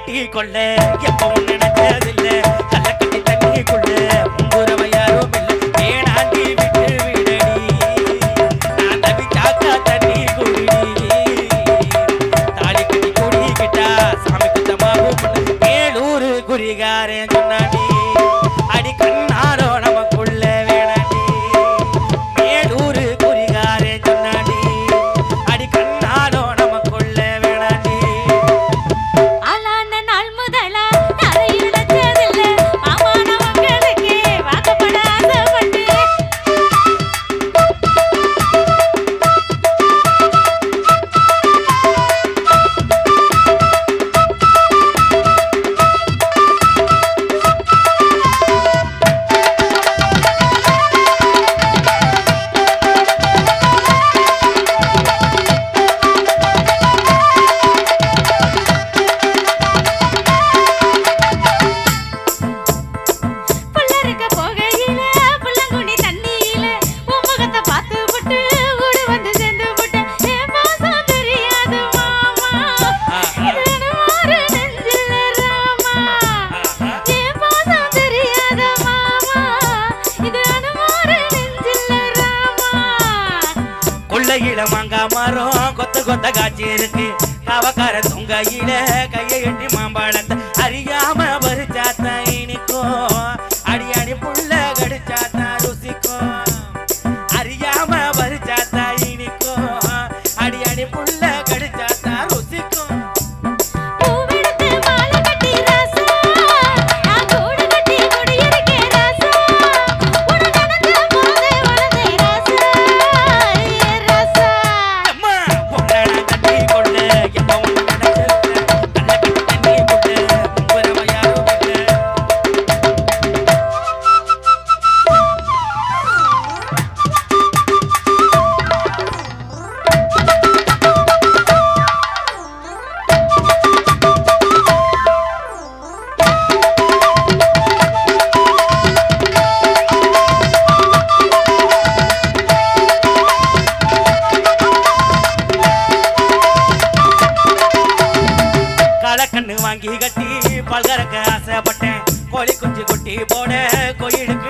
கட்டி கொள்ள எப்பவும் நினைச்சதில்ல. கள்ள கட்டி தண்ணிக்குள்ள முங்குறவ யாரும் இல்ல. வேணாண்டி விட்டு விடடி. நான் தவிச்சாக்கா தண்ணி குடிடி. தாலி கட்டி குடிக்கிட்டா சாமி குத்தமாகும் குறிகாரன் சொன்னாடி கொள்ளையில மாங்கா மரம் கொத்து கொத்த காட்சி இருக்கு. காவக்கார தொங்கையில கையை எட்டி மாம்பழத்தை அறியாம பறிச்சாத்தா இனிக்கும் அடி அடி புள்ள கடிச்சாத்தா ருசிக்கும் அறியாம பறிச்சாத்தா இனிக்கும் அடி அடி புள்ள கோழி குஞ்சு குட்டி போட கோயிலுக்கு